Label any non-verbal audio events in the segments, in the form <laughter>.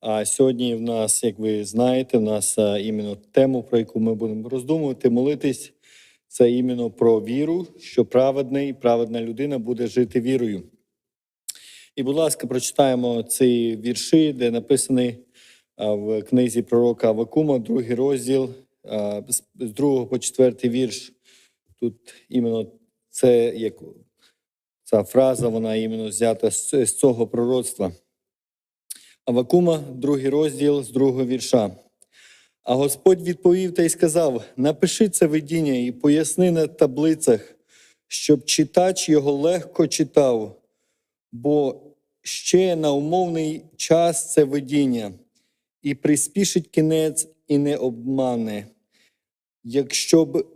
А сьогодні в нас, як ви знаєте, в нас іменно тему, про яку ми будемо роздумувати, молитись, це іменно про віру, що праведний, праведна людина буде жити вірою. І, будь ласка, прочитаємо ці вірші, де написані в книзі пророка Авакума, другий розділ, з з другого по четвертий вірш. Тут іменно це як ця фраза, вона іменно взята з цього пророцтва. Авакума, другий розділ з другого вірша. А Господь відповів та й сказав: Напиши це видіння і поясни на таблицях, щоб читач його легко читав, бо ще на умовний час це видіння, і приспішить кінець і не обмане. Якщо б,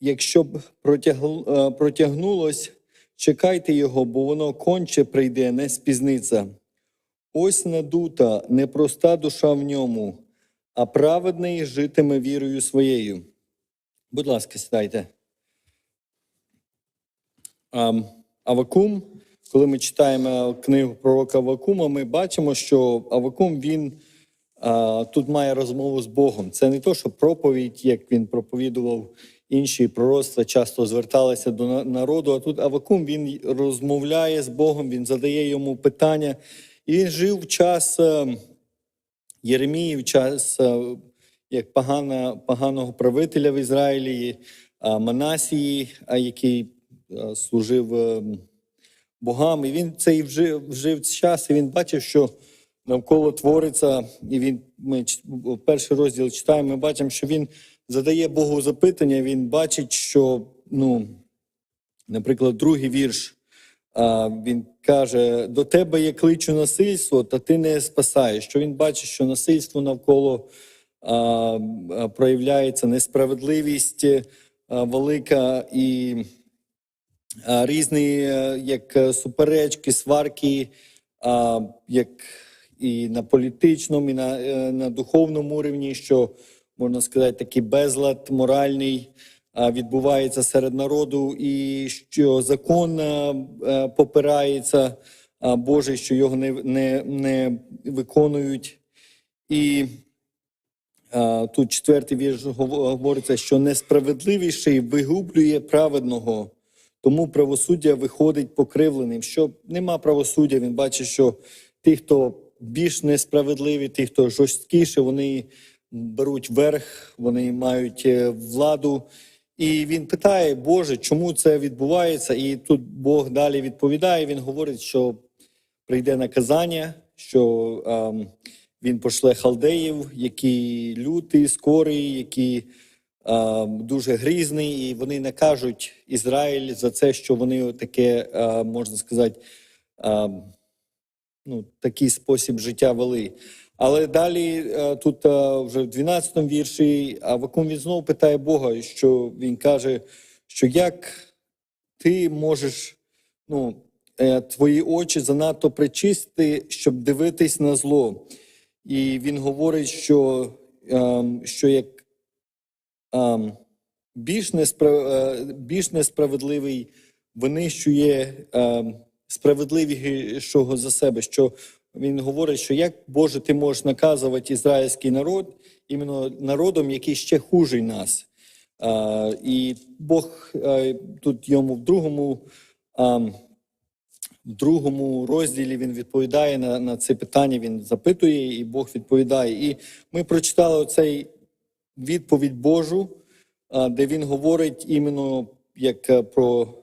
якщо б е, протягнулось, чекайте його, бо воно конче прийде, не спізниться. Ось надута, непроста душа в ньому, а праведний житиме вірою своєю. Будь ласка, сідайте. Авакум, коли ми читаємо книгу пророка Авакума, ми бачимо, що Авакум він а, тут має розмову з Богом. Це не то, що проповідь, як він проповідував інші пророцтва, часто зверталися до народу. А тут Авакум він розмовляє з Богом, він задає йому питання. І він жив в час е, Єремії, в час е, як погана, поганого правителя в Ізраїлі, е, Манасії, який служив богам. І він цей вжив, вжив час, і він бачив, що навколо твориться, і він ми перший розділ читаємо. Ми бачимо, що він задає Богу запитання. Він бачить, що ну, наприклад, другий вірш. А, він каже: до тебе є кличу насильство, та ти не спасаєш. Що він бачить, що насильство навколо а, проявляється несправедливість а, велика і а, різні е, як е, суперечки, сварки, а, як і на політичному, і на, е, на духовному рівні, що можна сказати, такий безлад моральний відбувається серед народу, і що закон е, попирається а, Божий, що його не, не, не виконують. І тут четвертий вірш гов- говориться, що несправедливіший вигублює праведного, тому правосуддя виходить покривленим. Що нема правосуддя, він бачить, що ті, хто більш несправедливі, ті, хто жорсткіше, вони беруть верх, вони мають е, владу. І він питає, Боже, чому це відбувається? І тут Бог далі відповідає. Він говорить, що прийде наказання, що ем, він пошле халдеїв, які люті, скорі, які ем, дуже грізні, і вони накажуть Ізраїль за це, що вони таке, е, можна сказати, ем, ну, такий спосіб життя вели. Але далі е, тут е, вже в 12-му вірші Авакум він знову питає Бога, що він каже, що як ти можеш, ну, е, твої очі занадто причисти, щоб дивитись на зло. І він говорить, що, ем, що як ем, більш, більш несправедливий винищує ем, справедливішого за себе. Що він говорить, що як Боже, ти можеш наказувати ізраїльський народ іменно народом, який ще хужий нас. Е, і Бог е, тут йому в другому. ем, в другому розділі він відповідає на, на це питання, він запитує, і Бог відповідає. І ми прочитали цей відповідь Божу, а, де він говорить іменно як е, про а,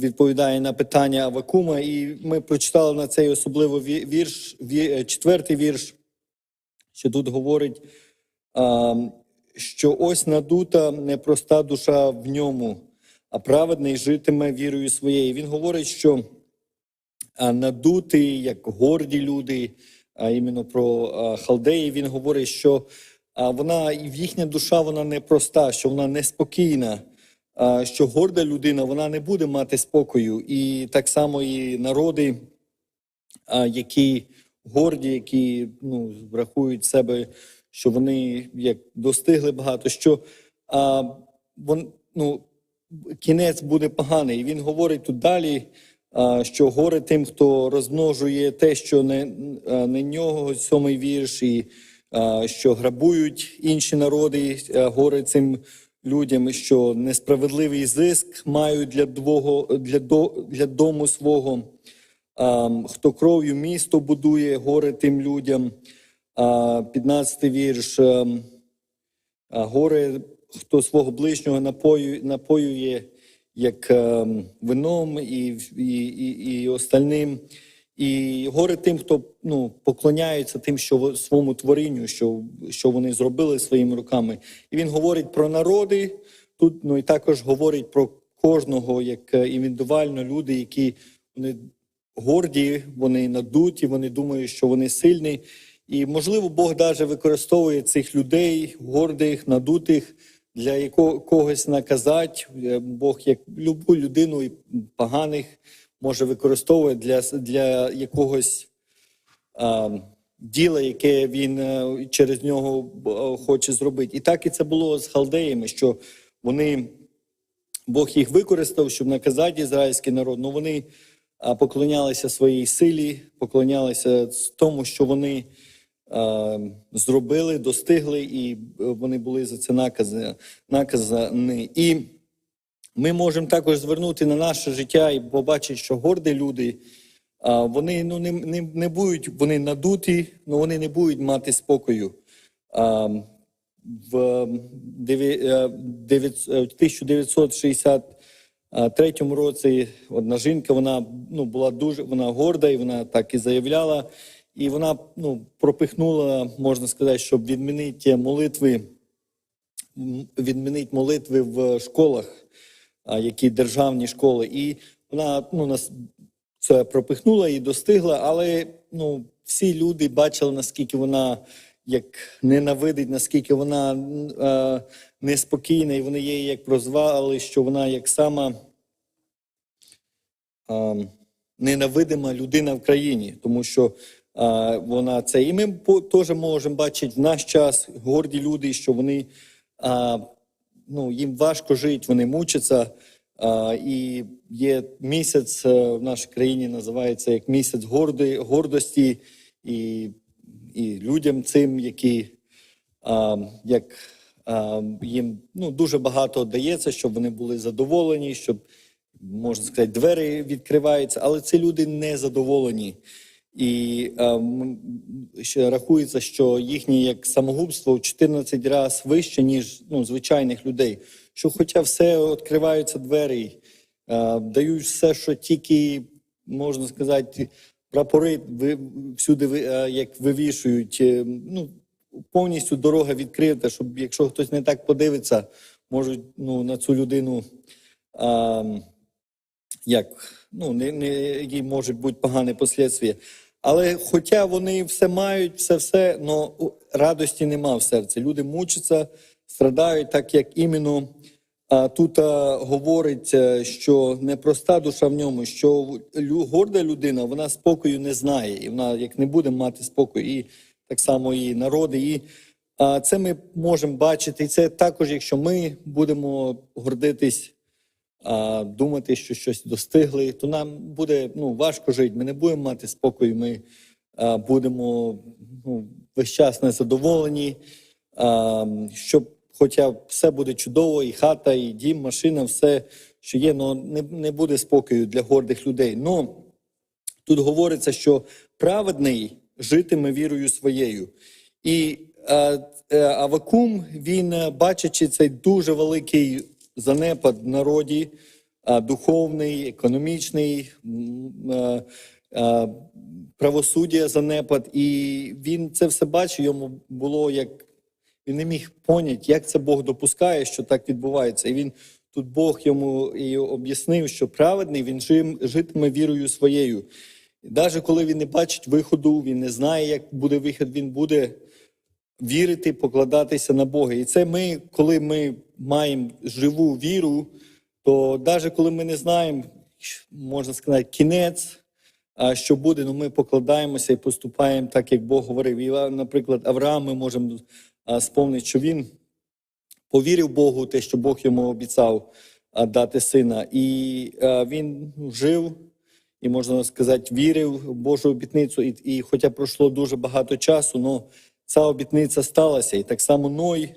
відповідає на питання Авакума. І ми прочитали на цей особливо вірш, ві- е, четвертий вірш, що тут говорить, що ось надута непроста душа в ньому, а праведний житиме вірою своєю. Він говорить, що а, надуті, як горді люди, а іменно про халдеї, він говорить, що вона їхня душа вона не проста, що вона неспокійна, що горда людина вона не буде мати спокою. І так само і народи, які горді, які ну, рахують себе, що вони як достигли багато, що а, вон, ну, кінець буде поганий. І він говорить тут далі, що горе тим, хто розмножує те, що не, не нього, сьомий вірш, і що грабують інші народи, горе цим людям, що несправедливий зиск мають для, двого, для, до, для дому свого. А, хто кров'ю місто будує, горе тим людям. А, 15 вірш. а горе, хто свого ближнього напою, напоює як ем, вином і, і, і, і остальним. І горе тим, хто ну, поклоняється тим, що своєму творінню, що, що вони зробили своїми руками. І він говорить про народи тут, ну і також говорить про кожного як е, індивідуально люди, які вони горді, вони надуті, вони думають, що вони сильні. І можливо, Бог даже використовує цих людей, гордих, надутих, для якого когось наказати. Е, Бог як любу людину і поганих може використовувати для, для якогось а, діла, яке він е, через нього е, хоче зробити. І так і це було з халдеями, що вони Бог їх використав, щоб наказати ізраїльський народ. Ну вони поклонялися своїй силі, поклонялися тому, що вони зробили, достигли, і е, вони були за це накази, наказані. І ми можемо також звернути на наше життя і побачити, що горді люди. Вони ну не, не, не будуть вони надуті, але вони не будуть мати спокою. В деві- е, дев'ять- е, 1963 році одна жінка, вона ну, була дуже вона горда, і вона так і заявляла. І вона ну, пропихнула, можна сказати, щоб відмінити молитви, відмінити молитви в школах, які державні школи. І вона ну, нас це пропихнула і достигла, але ну, всі люди бачили, наскільки вона як ненавидить, наскільки вона е, неспокійна, і вони її як прозвали, що вона як сама е, ненавидима людина в країні, тому що е, вона це. І ми теж можемо бачити в наш час горді люди, що вони е, ну, їм важко жити, вони мучаться. А, і є місяць е, в нашій країні, називається як місяць горди, гордості, і, і людям цим, які а, як а, їм ну, дуже багато дається, щоб вони були задоволені, щоб можна сказати, двері відкриваються, але ці люди не задоволені. І а, м, ще рахується, що їхнє як самогубство в 14 разів вище, ніж ну, звичайних людей. Що, хоча все відкриваються двері, а, дають все, що тільки можна сказати, прапори ви, всюди ви, а, як вивішують. е, Ну, повністю дорога відкрита, щоб якщо хтось не так подивиться, можуть ну, на цю людину. А, як ну не, не їй можуть бути погані послідствия. Але хоча вони все мають, все все, но радості нема в серці. Люди мучаться, страдають, так як іменно а, тут а, говорить, е, що непроста душа в ньому, що лю, горда людина, вона спокою не знає, і вона як не буде мати спокою, і так само і народи. І а, це ми можемо бачити. І це також, якщо ми будемо гордитись а, думати, що щось достигли, то нам буде ну, важко жити. Ми не будемо мати спокою. Ми а, будемо ну, весь час незадоволені, а, щоб, хоча все буде чудово, і хата, і дім, машина, все, що є, але не, не буде спокою для гордих людей. Но тут говориться, що праведний житиме вірою своєю. І е, е, Авакум, він, бачачи цей дуже великий занепад в народі, духовний, економічний, правосуддя занепад, і він це все бачив, йому було як він не міг поняти, як це Бог допускає, що так відбувається. І він тут Бог йому і об'яснив, що праведний він житиме вірою своєю. Навіть коли він не бачить виходу, він не знає, як буде вихід, він буде вірити, покладатися на Бога. І це ми, коли ми маємо живу віру, то навіть коли ми не знаємо, можна сказати, кінець, що буде, ну ми покладаємося і поступаємо так, як Бог говорив. І, наприклад, Авраам ми можемо а, спомнити, що він повірив Богу, те, що Бог йому обіцяв дати сина, і він ну, жив і можна сказати, вірив в Божу обітницю. І, і хоча пройшло дуже багато часу, але ця обітниця сталася. І так само Ной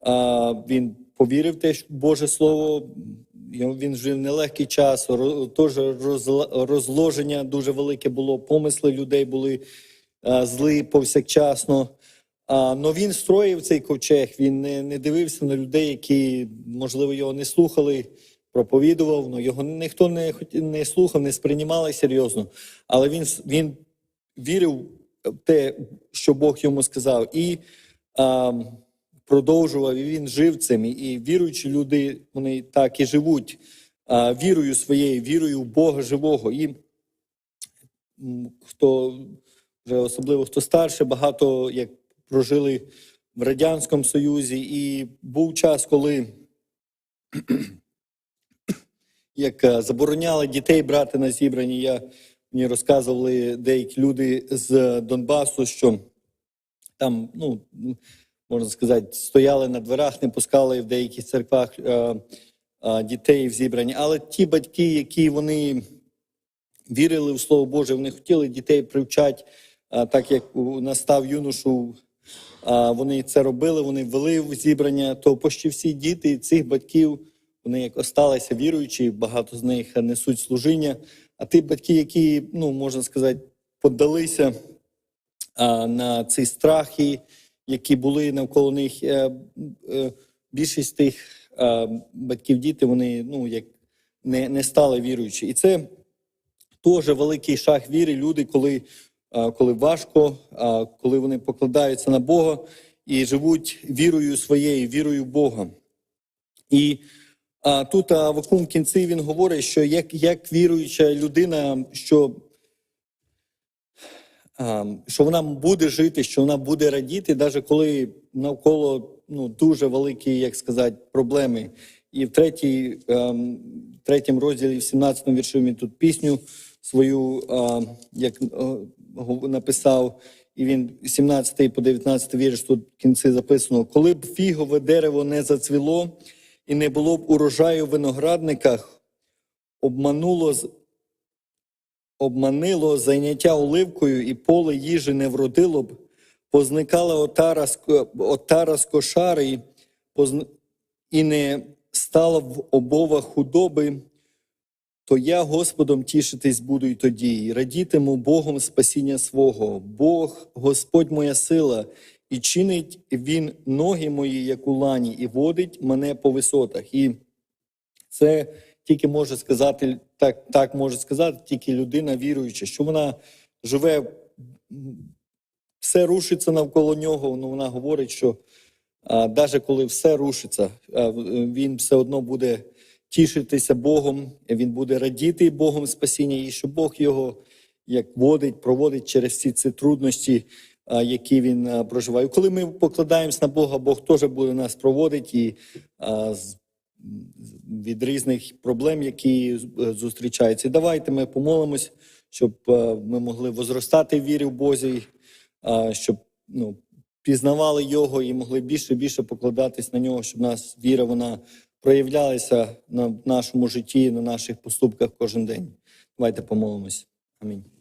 а, він повірив в те, що Боже Слово. Він жив нелегкий час, теж розложення дуже велике було, помисли людей були зли повсякчасно. А, но він строїв цей ковчег, він не, не дивився на людей, які, можливо, його не слухали, проповідував, но його ніхто не, не слухав, не сприймали серйозно. Але він, він вірив те, що Бог йому сказав, і а, продовжував, і він жив цим. І- віруючі люди, вони так і живуть а, вірою своєю, вірою в Бога живого. І хто вже особливо хто старше, багато як прожили в Радянському Союзі, і був час, коли <clears throat> як е, забороняли дітей брати на зібрані. Я мені розказували деякі люди з Донбасу, що там, ну можна сказати, стояли на дверах, не пускали в деяких церквах е, е, дітей в зібрані. Але ті батьки, які вони вірили в Слово Боже, вони хотіли дітей привчати, а, так як настав юношу, а, вони це робили, вони вели в зібрання, то почти всі діти цих батьків, вони як осталися віруючі, багато з них несуть служіння. А ті батьки, які, ну можна сказати, поддалися а, на ці страхи, які були навколо них, е, е, більшість тих е, батьків, діти, вони ну як не, не стали віруючі. І це теж великий шаг віри. Люди, коли, а, коли важко, а, коли вони покладаються на Бога і живуть вірою своєю, вірою Бога. І а, тут а, Авакум в кінці він говорить, що як, як віруюча людина, що, а, що вона буде жити, що вона буде радіти, навіть коли навколо ну, дуже великі, як сказати, проблеми. І в третій, ем, третьому розділі, в 17 му вірші він тут пісню свою, а, як е, гов- написав, і він 17 по 19 вірш тут в кінці записано: коли б фігове дерево не зацвіло і не було б урожаю в виноградниках, обмануло обманило зайняття оливкою, і поле їжі не вродило б, позникала отара отара з кошари, і не стало в обовах худоби, то я Господом тішитись буду й тоді, і радітиму Богом спасіння свого. Бог, Господь моя сила, і чинить Він ноги мої, як у лані, і водить мене по висотах. І це тільки може сказати, так, так може сказати тільки людина віруюча, що вона живе, все рушиться навколо нього. Ну, вона говорить, що навіть коли все рушиться, а, він все одно буде тішитися Богом, він буде радіти Богом спасіння, і що Бог його як водить, проводить через всі ці трудності, які він проживає. Коли ми покладаємось на Бога, Бог теж буде нас проводити і від різних проблем, які е, зустрічаються. Давайте ми помолимось, щоб ми могли возростати в вірі в Бозі, щоб ну, пізнавали його і могли більше і більше покладатись на нього, щоб нас віра вона проявлялася на нашому житті, на наших поступках кожен день. Давайте помолимось. Амінь.